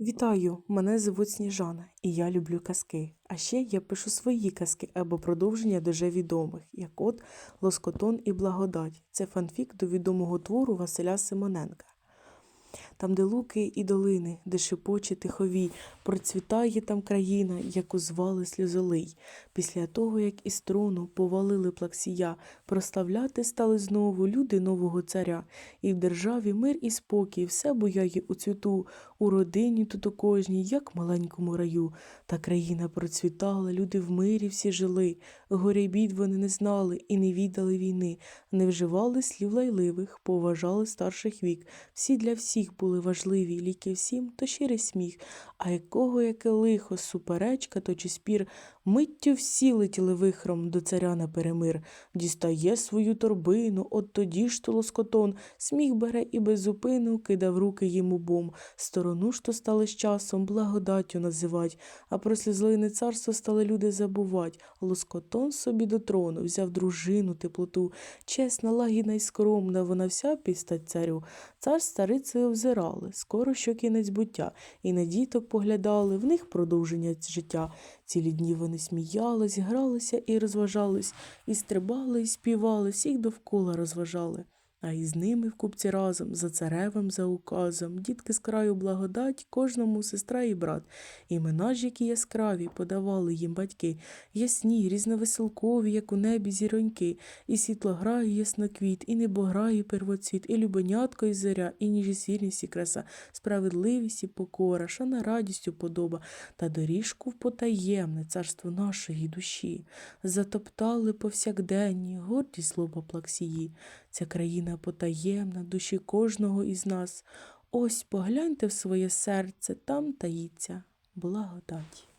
Вітаю! Мене звуть Сніжана, і я люблю казки. А ще я пишу свої казки або продовження дуже відомих, як от Лоскотон і Благодать. Це фанфік до відомого твору Василя Симоненка. Там, де луки і долини, де шепоче тиховій, процвітає там країна, яку звали Сльозолий. Після того, як із трону повалили плаксія, прославляти стали знову люди нового царя. І в державі мир і спокій, все буяє у цвіту, у родині тут у кожній, як маленькому раю. Та країна процвітала, люди в мирі всі жили, горя бід вони не знали і не віддали війни, не вживали слів лайливих, поважали старших вік. Всі для всіх були важливі, ліки всім, то щирий сміх. А якого яке лихо, суперечка то чи спір, миттю всі летіли вихром до царя на перемир. Дістає свою торбину, от тоді ж то лоскотон, сміх бере і без зупину кидав руки йому бом. Сторону ж то стали з часом благодаттю називать, а про сльозлине царство стали люди забувать. Лоскотон собі до трону взяв дружину теплоту, чесна, лагідна й скромна, вона вся підстать царю. Цар з царицею взирали, скоро що кінець буття, і на діток поглядали, в них продовження життя. Цілі дні вони сміялись, гралися і розважались, і стрибали, і співали, всіх довкола розважали. А із ними в купці разом, за царевим за указом, дітки з краю благодать, кожному сестра і брат. Імена ж, які яскраві, подавали їм батьки, ясні, різновеселкові, як у небі зіроньки, і світло грає ясноквіт, і небо грає первоцвіт, і любонятко і зоря, і ніжесвірність і краса, справедливість і покора, шана радістю подоба, та доріжку в потаємне царство нашої душі. Затоптали повсякденні, гордість злоба плаксії. Ця країна потаємна, душі кожного із нас. Ось погляньте в своє серце, там таїться благодать.